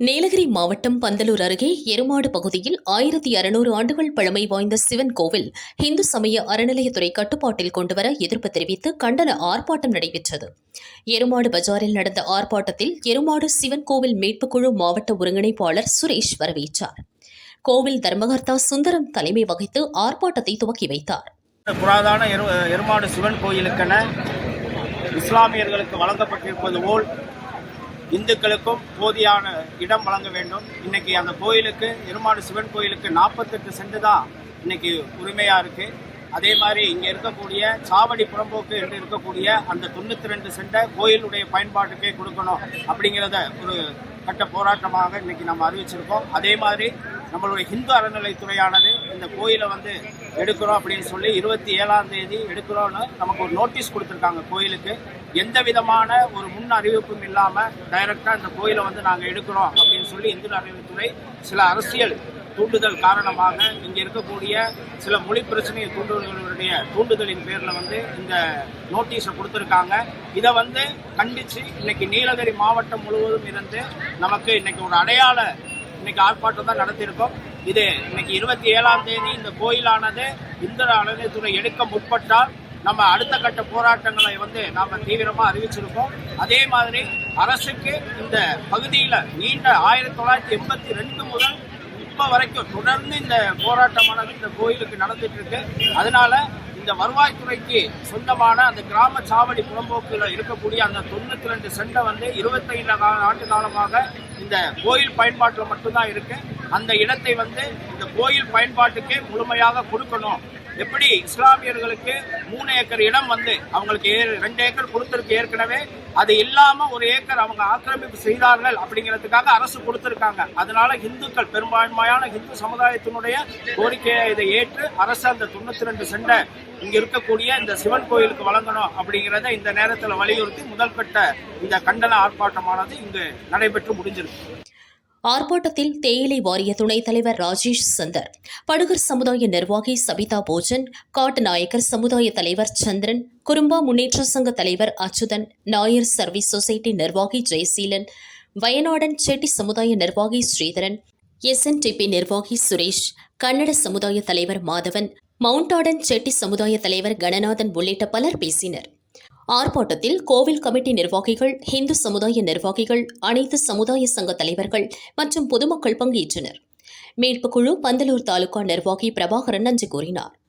நீலகிரி மாவட்டம் பந்தலூர் அருகே எருமாடு பகுதியில் ஆயிரத்தி அறுநூறு ஆண்டுகள் பழமை வாய்ந்த சிவன் கோவில் இந்து சமய அறநிலையத்துறை கட்டுப்பாட்டில் கொண்டுவர எதிர்ப்பு தெரிவித்து கண்டன ஆர்ப்பாட்டம் நடைபெற்றது. எருமாடு பஜாரில் நடந்த ஆர்ப்பாட்டத்தில் எருமாடு சிவன் கோவில் மீட்புக்குழு மாவட்ட ஒருங்கிணைப்பாளர் சுரேஷ் வரவேற்றார். கோவில் தர்மகர்த்தா சுந்தரம் தலைமை வகித்து ஆர்ப்பாட்டத்தை துவக்கி வைத்தார். புராதான எருமாடு சிவன் கோயிலுக்கென இஸ்லாமியர்களுக்கு வழங்கப்பட்டிருப்பது போல் இந்துக்களுக்கும் போதியான இடம் வழங்க வேண்டும். இன்னைக்கு அந்த கோயிலுக்கு எருமாடு சிவன் கோயிலுக்கு நாற்பத்தெட்டு சென்ட் தான் இன்னைக்கு உரிமையாக இருக்குது அதே மாதிரி இங்கே இருக்கக்கூடிய சாவடி புறம்போக்கு என்று இருக்கக்கூடிய அந்த தொண்ணூற்றி ரெண்டு சென்டை கோயிலுடைய பயன்பாட்டுக்கே கொடுக்கணும் அப்படிங்கிறத ஒரு கட்ட போராட்டமாக இன்னைக்கு நம்ம அறிவிச்சிருக்கோம். அதே மாதிரி நம்மளுடைய ஹிந்து அறநிலைத்துறையானது இந்த கோயிலை வந்து எடுக்கிறோம் அப்படின்னு சொல்லி இருபத்தி ஏழாம் தேதி எடுக்கிறோம்னு நமக்கு ஒரு நோட்டீஸ் கொடுத்துருக்காங்க கோயிலுக்கு. எந்த விதமான ஒரு முன் அறிவிப்பும் இல்லாமல் டைரக்டாக இந்த கோயிலை வந்து நாங்கள் எடுக்கிறோம் அப்படின்னு சொல்லி இந்து அறிவுத்துறை சில அரசியல் தூண்டுதல் காரணமாக இங்கே இருக்கக்கூடிய சில மொழி பிரச்சனையை தூண்டுதல்களுடைய தூண்டுதலின் பேரில் வந்து இந்த நோட்டீஸை கொடுத்துருக்காங்க. இதை வந்து கண்டித்து இன்னைக்கு நீலகிரி மாவட்டம் முழுவதும் இருந்து நமக்கு இன்னைக்கு ஒரு அடையாள இன்னைக்கு ஆர்ப்பாட்டம் தான் நடத்தியிருக்கோம். இது இன்னைக்கு இருபத்தி ஏழாம் தேதி இந்த கோயிலானது இந்திர அறநிலையத்துறை எடுக்க முற்பட்டால் நம்ம அடுத்த கட்ட போராட்டங்களை வந்து நாம தீவிரமா அறிவிச்சிருக்கோம். அதே மாதிரி அரசுக்கு இந்த பகுதியில் நீண்ட ஆயிரத்தி தொள்ளாயிரத்தி எண்பத்தி ரெண்டு முதல் இப்ப வரைக்கும் தொடர்ந்து இந்த போராட்டமானது இந்த கோயிலுக்கு நடந்துட்டு இருக்கு. அதனால இந்த வருவாய்த்துறைக்கு சொந்தமான அந்த கிராம சாவடி புறம்போக்கில் இருக்கக்கூடிய அந்த தொண்ணூத்தி ரெண்டு சென்டை வந்து இருபத்தைந்து ஆண்டு காலமாக இந்த கோயில் பயன்பாட்டில் மட்டும்தான் இருக்கு. அந்த இடத்தை வந்து இந்த கோயில் பயன்பாட்டுக்கு முழுமையாக கொடுக்கணும். எப்படி இஸ்லாமியர்களுக்கு மூணு ஏக்கர் இடம் வந்து அவங்களுக்கு ஏ- ரெண்டு ஏக்கர் கொடுத்துருக்கு ஏற்கனவே அது இல்லாம ஒரு ஏக்கர் அவங்க ஆக்கிரமிப்பு செய்தார்கள் அப்படிங்கிறதுக்காக அரசு கொடுத்திருக்காங்க. அதனால இந்துக்கள் பெரும்பான்மையான இந்து சமுதாயத்தினுடைய கோரிக்கையை இதை ஏற்று அரசு அந்த தொண்ணூத்தி ரெண்டு செண்டை இங்க இருக்கக்கூடிய இந்த சிவன் கோயிலுக்கு வழங்கணும் அப்படிங்கிறத இந்த நேரத்தில் வலியுறுத்தி முதல் கட்ட இந்த கண்டன ஆர்ப்பாட்டமானது இங்கு நடைபெற்று முடிஞ்சிருக்கு. ஆர்ப்பாட்டத்தில் தேயிலை வாரிய துணைத் தலைவர் ராஜேஷ் சந்தர் படுகர் சமுதாய நிர்வாகி சபிதா போஜன் காட்டுநாயக்கர் சமுதாய தலைவர் சந்திரன் குறும்பா முன்னேற்ற சங்க தலைவர் அச்சுதன் நாயர் சர்வீஸ் சொசைட்டி நிர்வாகி ஜெயசீலன் வயநாடன் செட்டி சமுதாய நிர்வாகி ஸ்ரீதரன் எஸ்என்டிபி நிர்வாகி சுரேஷ் கன்னட சமுதாய தலைவர் மாதவன் மவுண்டாடன் செட்டி சமுதாய தலைவர் கணநாதன் உள்ளிட்ட பலர் பேசினர். ஆர்ப்பாட்டத்தில் கோவில் கமிட்டி நிர்வாகிகள் இந்து சமுதாய நிர்வாகிகள் அனைத்து சமுதாய சங்க தலைவர்கள் மற்றும் பொதுமக்கள் பங்கேற்றனர். மீட்புக் குழு பந்தலூர் தாலுகா நிர்வாகி பிரபாகரன் நன்றி கூறினார்.